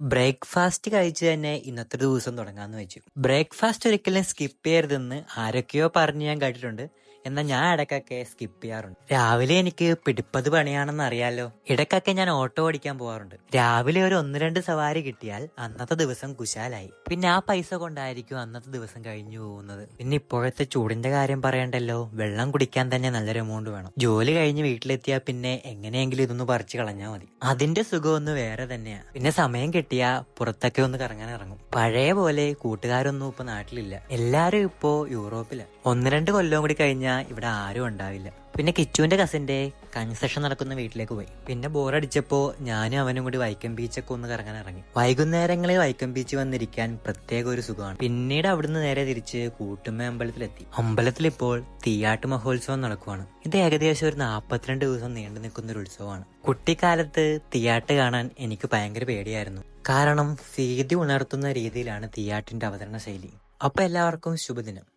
Breakfast കഴിച്ച് തന്നെ ഇന്നത്തെ ദിവസം തുടങ്ങാന്ന് വെച്ചു. ബ്രേക്ക്ഫാസ്റ്റ് ഒരിക്കലും സ്കിപ്പ് ചെയ്യരുതെന്ന് ആരൊക്കെയോ പറഞ്ഞ് ഞാൻ കേട്ടിട്ടുണ്ട്. എന്നാൽ ഞാൻ ഇടയ്ക്കൊക്കെ സ്കിപ്പ് ചെയ്യാറുണ്ട്. രാവിലെ എനിക്ക് പിടിപ്പത് പണിയാണെന്ന് അറിയാലോ. ഇടയ്ക്കൊക്കെ ഞാൻ ഓട്ടോ ഓടിക്കാൻ പോകാറുണ്ട് രാവിലെ ഒരു ഒന്ന് രണ്ട് സവാരി കിട്ടിയാൽ അന്നത്തെ ദിവസം കുശാലായി. പിന്നെ ആ പൈസ കൊണ്ടായിരിക്കും അന്നത്തെ ദിവസം കഴിഞ്ഞു പോകുന്നത്. പിന്നെ ഇപ്പോഴത്തെ ചൂടിന്റെ കാര്യം പറയണ്ടല്ലോ. വെള്ളം കുടിക്കാൻ തന്നെ നല്ലൊരു എമൗണ്ട് വേണം. ജോലി കഴിഞ്ഞ് വീട്ടിലെത്തിയാൽ പിന്നെ എങ്ങനെയെങ്കിലും ഇതൊന്ന് പറിച്ചു കളഞ്ഞാൽ മതി. അതിന്റെ സുഖം ഒന്ന് വേറെ തന്നെയാണ് പിന്നെ സമയം കിട്ടിയാ പുറത്തൊക്കെ ഒന്ന് കറങ്ങാൻ ഇറങ്ങും. പഴയ പോലെ കൂട്ടുകാരൊന്നും ഇപ്പൊ നാട്ടിലില്ല. എല്ലാരും ഇപ്പോ യൂറോപ്പില. ഒന്ന് രണ്ട് കൊല്ലം കൂടി കഴിഞ്ഞാൽ ഇവിടെ ആരും ഉണ്ടാവില്ല. പിന്നെ കിച്ചുവിന്റെ കസിന്റെ കൺസെഷൻ നടക്കുന്ന വീട്ടിലേക്ക് പോയി. പിന്നെ ബോറടിച്ചപ്പോൾ ഞാനും അവനും കൂടി വൈക്കം ബീച്ചൊക്കെ ഒന്ന് കറങ്ങാൻ ഇറങ്ങി. വൈകുന്നേരങ്ങളിൽ വൈക്കം ബീച്ച് വന്നിരിക്കാൻ പ്രത്യേക ഒരു സുഖമാണ്. പിന്നീട് അവിടുന്ന് നേരെ തിരിച്ച് കൂട്ടുമ്മ അമ്പലത്തിലെത്തി. അമ്പലത്തിൽ ഇപ്പോൾ തീയാട്ട് മഹോത്സവം നടക്കുവാണ്. ഇത് ഏകദേശം ഒരു നാൽപ്പത്തിരണ്ട് ദിവസം നീണ്ടു നിൽക്കുന്ന ഒരു ഉത്സവമാണ്. കുട്ടിക്കാലത്ത് തീയാട്ട് കാണാൻ എനിക്ക് ഭയങ്കര പേടിയായിരുന്നു. കാരണം ഭീതി ഉണർത്തുന്ന രീതിയിലാണ് തീയാട്ടിന്റെ അവതരണ ശൈലി അപ്പൊ എല്ലാവർക്കും ശുഭദിനം.